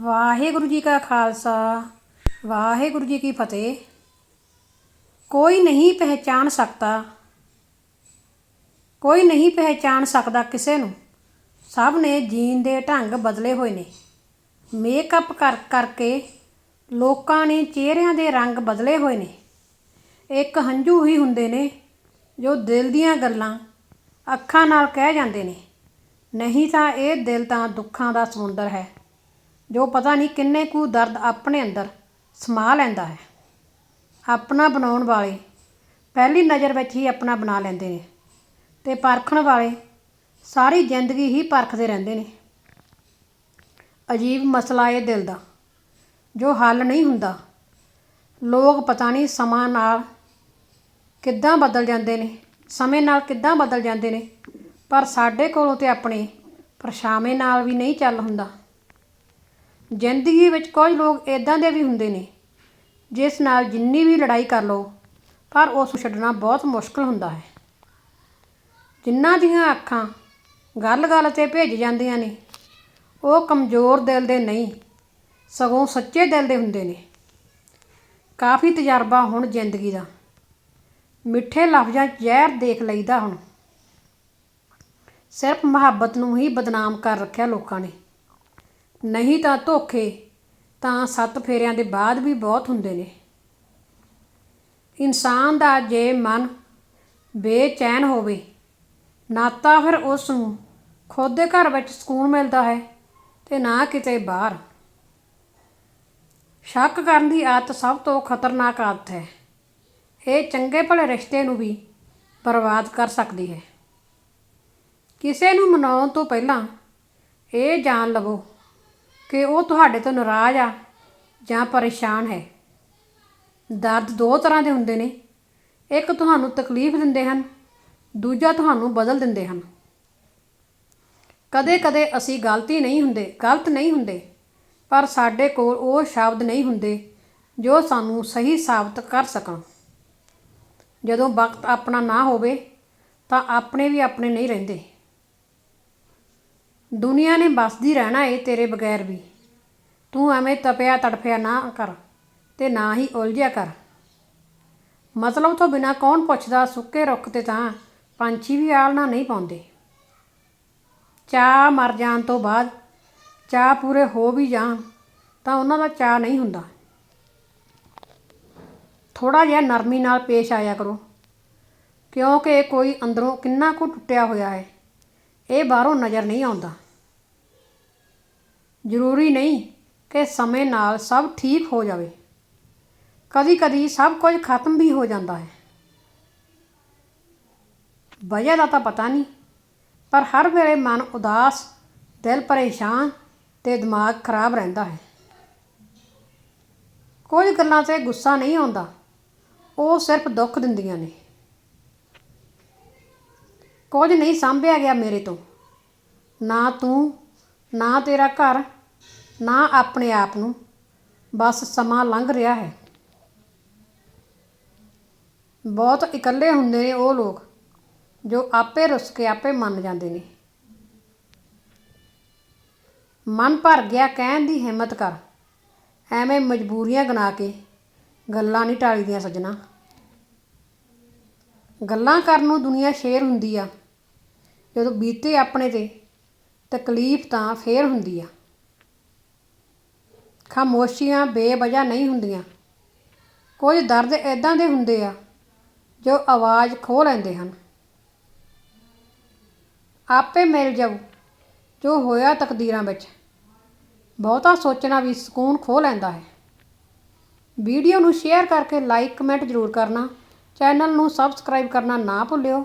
ਵਾਹਿਗੁਰੂ ਜੀ ਕਾ ਖਾਲਸਾ, ਵਾਹਿਗੁਰੂ ਜੀ ਕੀ ਫਤਿਹ। ਕੋਈ ਨਹੀਂ ਪਹਿਚਾਨ ਸਕਦਾ, ਕੋਈ ਨਹੀਂ ਪਹਿਚਾਨ ਸਕਦਾ ਕਿਸੇ ਨੂੰ। ਸਭ ਨੇ ਜੀਣ ਦੇ ਢੰਗ ਬਦਲੇ ਹੋਏ ਨੇ। ਮੇਕਅਪ ਕਰ, ਕਰਕੇ ਲੋਕਾਂ ਨੇ ਚਿਹਰਿਆਂ ਦੇ ਰੰਗ ਬਦਲੇ ਹੋਏ ਨੇ। ਇੱਕ ਹੰਝੂ ਹੀ ਹੁੰਦੇ ਨੇ, ਜੋ ਦਿਲ ਦੀਆਂ ਗੱਲਾਂ ਅੱਖਾਂ ਨਾਲ ਕਹਿ ਜਾਂਦੇ ਨੇ। ਨਹੀਂ ਤਾਂ ਇਹ ਦਿਲ ਤਾਂ ਦੁੱਖਾਂ ਦਾ ਸਮੁੰਦਰ ਹੈ। ਜੋ ਪਤਾ ਨਹੀਂ ਕਿੰਨੇ ਕੁ ਦਰਦ ਆਪਣੇ ਅੰਦਰ ਸਮਾ ਲੈਂਦਾ ਹੈ। ਆਪਣਾ ਬਣਾਉਣ ਵਾਲੇ ਪਹਿਲੀ ਨਜ਼ਰ ਵਿੱਚ ਹੀ ਆਪਣਾ ਬਣਾ ਲੈਂਦੇ ਨੇ ਤੇ ਪਰਖਣ ਵਾਲੇ ਸਾਰੀ ਜ਼ਿੰਦਗੀ ਹੀ ਪਰਖਦੇ ਰਹਿੰਦੇ ਨੇ। ਅਜੀਬ ਮਸਲਾ ਇਹ ਦਿਲ ਦਾ, ਜੋ ਹੱਲ ਨਹੀਂ ਹੁੰਦਾ। ਲੋਕ ਪਤਾ ਨਹੀਂ ਸਮਾਂ ਨਾਲ ਕਿੱਦਾਂ ਬਦਲ ਜਾਂਦੇ ਨੇ, ਸਮੇਂ ਨਾਲ ਕਿੱਦਾਂ ਬਦਲ ਜਾਂਦੇ ਨੇ, ਪਰ ਸਾਡੇ ਕੋਲੋਂ ਤੇ ਆਪਣੇ ਪਰਛਾਵੇਂ ਨਾਲ ਵੀ ਨਹੀਂ ਚੱਲ ਹੁੰਦਾ। ਜ਼ਿੰਦਗੀ ਵਿੱਚ ਕੁਝ ਲੋਕ ਇੱਦਾਂ ਦੇ ਵੀ ਹੁੰਦੇ ਨੇ, ਜਿਸ ਨਾਲ ਜਿੰਨੀ ਵੀ ਲੜਾਈ ਕਰ ਲਓ, ਪਰ ਉਸ ਨੂੰ ਛੱਡਣਾ ਬਹੁਤ ਮੁਸ਼ਕਲ ਹੁੰਦਾ ਹੈ। ਜਿਨ੍ਹਾਂ ਦੀਆਂ ਅੱਖਾਂ ਗੱਲ-ਗੱਲ ਤੇ ਭਿੱਜ ਜਾਂਦੀਆਂ ਨੇ, ਉਹ ਕਮਜ਼ੋਰ ਦਿਲ ਦੇ ਨਹੀਂ, ਸਗੋਂ ਸੱਚੇ ਦਿਲ ਦੇ ਹੁੰਦੇ ਨੇ। ਕਾਫੀ ਤਜਰਬਾ ਹੁਣ ਜ਼ਿੰਦਗੀ ਦਾ। ਮਿੱਠੇ ਲਫ਼ਜ਼ਾਂ 'ਚ ਜ਼ਹਿਰ ਦੇਖ ਲਈਦਾ ਹੁਣ। ਸਿਰਫ ਮੁਹੱਬਤ ਨੂੰ ਹੀ ਬਦਨਾਮ ਕਰ ਰੱਖਿਆ ਲੋਕਾਂ ਨੇ। ਨਹੀਂ ਤਾਂ ਧੋਖੇ, ਤਾਂ ਸੱਤ ਫੇਰਿਆਂ ਦੇ ਬਾਅਦ ਵੀ ਬਹੁਤ ਹੁੰਦੇ ਨੇ। ਇਨਸਾਨ ਦਾ ਜੇ ਮਨ ਬੇਚੈਨ ਹੋਵੇ ਨਾ ਤਾਂ ਫਿਰ ਉਸ ਨੂੰ ਖੁਦ ਦੇ ਘਰ ਵਿੱਚ ਸਕੂਨ ਮਿਲਦਾ ਹੈ ਤੇ ਨਾ ਕਿਤੇ ਬਾਹਰ। ਸ਼ੱਕ ਕਰਨ ਦੀ ਆਦਤ ਸਭ ਤੋਂ ਖਤਰਨਾਕ ਆਦਤ ਹੈ। ਇਹ ਚੰਗੇ ਭਲੇ ਰਿਸ਼ਤੇ ਨੂੰ ਵੀ ਬਰਬਾਦ ਕਰ ਸਕਦੀ ਹੈ। ਕਿਸੇ ਨੂੰ ਮਨਾਉਣ ਤੋਂ ਪਹਿਲਾਂ ਇਹ ਜਾਣ ਲਵੋ ਕਿ ਉਹ ਤੁਹਾਡੇ ਤੋਂ ਨਾਰਾਜ਼ ਆ ਜਾਂ ਪਰੇਸ਼ਾਨ ਹੈ। ਦਰਦ ਦੋ ਤਰ੍ਹਾਂ ਦੇ ਹੁੰਦੇ ਨੇ। ਇੱਕ ਤੁਹਾਨੂੰ ਤਕਲੀਫ ਦਿੰਦੇ ਹਨ, ਦੂਜਾ ਤੁਹਾਨੂੰ ਬਦਲ ਦਿੰਦੇ ਹਨ। ਕਦੇ-ਕਦੇ ਅਸੀਂ ਗਲਤੀ ਨਹੀਂ ਹੁੰਦੇ, ਗਲਤ ਨਹੀਂ ਹੁੰਦੇ, ਪਰ ਸਾਡੇ ਕੋਲ ਉਹ ਸ਼ਬਦ ਨਹੀਂ ਹੁੰਦੇ ਜੋ ਸਾਨੂੰ ਸਹੀ ਸਾਬਤ ਕਰ ਸਕਣ। ਜਦੋਂ ਵਕਤ ਆਪਣਾ ਨਾ ਹੋਵੇ ਤਾਂ ਆਪਣੇ ਵੀ ਆਪਣੇ ਨਹੀਂ ਰਹਿੰਦੇ। ਦੁਨੀਆ ਨੇ ਬਸਦੀ ਰਹਿਣਾ ਏ ਤੇਰੇ ਬਗੈਰ ਵੀ। ਤੂੰ ਐਵੇਂ ਤਪਿਆ ਤੜਫਿਆ ਨਾ ਕਰ ਤੇ ਨਾ ਹੀ ਉਲਝਿਆ ਕਰ। ਮਤਲਬ ਤੋਂ ਬਿਨਾ ਕੌਣ ਪੁੱਛਦਾ ਸੁੱਕੇ ਰੁੱਖ ਤੇ ਤਾਂ ਪੰਛੀ ਵੀ ਆਲਣਾ ਨਹੀਂ ਪਾਉਂਦੇ। ਚਾਹ ਮਰ ਜਾਣ ਤੋਂ ਬਾਅਦ ਚਾਹ ਪੂਰੇ ਹੋ ਵੀ ਜਾਣ ਤਾਂ ਉਹਨਾਂ ਦਾ ਚਾਹ ਨਹੀਂ ਹੁੰਦਾ। ਥੋੜਾ ਜਿਹਾ ਨਰਮੀ ਨਾਲ ਪੇਸ਼ ਆਇਆ ਕਰੋ, ਕਿਉਂਕਿ ਕੋਈ ਅੰਦਰੋਂ ਕਿੰਨਾ ਕੁ ਟੁੱਟਿਆ ਹੋਇਆ ਹੈ ਇਹ ਬਾਹਰੋਂ ਨਜ਼ਰ ਨਹੀਂ ਆਉਂਦਾ। ਜ਼ਰੂਰੀ ਨਹੀਂ ਕਿ ਸਮੇਂ ਨਾਲ ਸਭ ਠੀਕ ਹੋ ਜਾਵੇ। ਕਦੀ-ਕਦੀ ਸਭ ਕੁਝ ਖਤਮ ਵੀ ਹੋ ਜਾਂਦਾ ਹੈ। ਵਜ੍ਹਾ ਦਾ ਤਾਂ ਪਤਾ ਨਹੀਂ, ਪਰ ਹਰ ਵੇਲੇ ਮਨ ਉਦਾਸ, ਦਿਲ ਪਰੇਸ਼ਾਨ ਤੇ ਦਿਮਾਗ ਖਰਾਬ ਰਹਿੰਦਾ ਹੈ। ਕੁਝ ਗੱਲਾਂ ਤੇ ਗੁੱਸਾ ਨਹੀਂ ਆਉਂਦਾ, ਉਹ ਸਿਰਫ ਦੁੱਖ ਦਿੰਦੀਆਂ ਨੇ। ਕੁਝ ਨਹੀਂ ਸੰਭਿਆ ਗਿਆ ਮੇਰੇ ਤੋਂ। ਨਾ ਤੂੰ, ਨਾ ਤੇਰਾ ਘਰ, ਨਾ ਆਪਣੇ ਆਪ ਨੂੰ। ਬਸ ਸਮਾਂ ਲੰਘ ਰਿਹਾ ਹੈ। ਬਹੁਤ ਇਕੱਲੇ ਹੁੰਦੇ ਨੇ ਉਹ ਲੋਕ, ਜੋ ਆਪੇ ਰੁੱਸ ਕੇ ਆਪੇ ਮੰਨ ਜਾਂਦੇ ਨੇ। ਮਨ ਭਰ ਗਿਆ ਕਹਿਣ ਦੀ ਹਿੰਮਤ ਕਰ। ਐਵੇਂ ਮਜਬੂਰੀਆਂ ਗਣਾ ਕੇ ਗੱਲਾਂ ਨਹੀਂ ਟਾਲੀਦੀਆਂ ਸੱਜਣਾ। ਗੱਲਾਂ ਕਰਨ ਨੂੰ ਦੁਨੀਆ ਸ਼ੇਰ ਹੁੰਦੀ ਆ। ਜਦੋਂ ਬੀਤੇ ਆਪਣੇ ਤੇ, ਤਕਲੀਫ ਤਾਂ ਫੇਰ ਹੁੰਦੀ ਆ। ਖਾਮੋਸ਼ੀਆਂ ਬੇਵਜ੍ਹਾ ਨਹੀਂ ਹੁੰਦੀਆਂ। ਕੁਝ ਦਰਦ ਇਦਾਂ ਦੇ ਹੁੰਦੇ ਆ, ਜੋ ਆਵਾਜ਼ ਖੋ ਲੈਂਦੇ ਹਨ। ਆਪੇ ਮਿਲ ਜਾਊ, ਜੋ ਹੋਇਆ ਤਕਦੀਰਾਂ ਵਿੱਚ। ਬਹੁਤਾ ਸੋਚਣਾ ਵੀ ਸਕੂਨ ਖੋ ਲੈਂਦਾ ਹੈ। ਵੀਡੀਓ ਨੂੰ ਸ਼ੇਅਰ ਕਰਕੇ ਲਾਈਕ, ਕਮੈਂਟ ਜ਼ਰੂਰ ਕਰਨਾ। ਚੈਨਲ ਨੂੰ ਸਬਸਕ੍ਰਾਈਬ ਕਰਨਾ ਨਾ ਭੁੱਲਿਓ।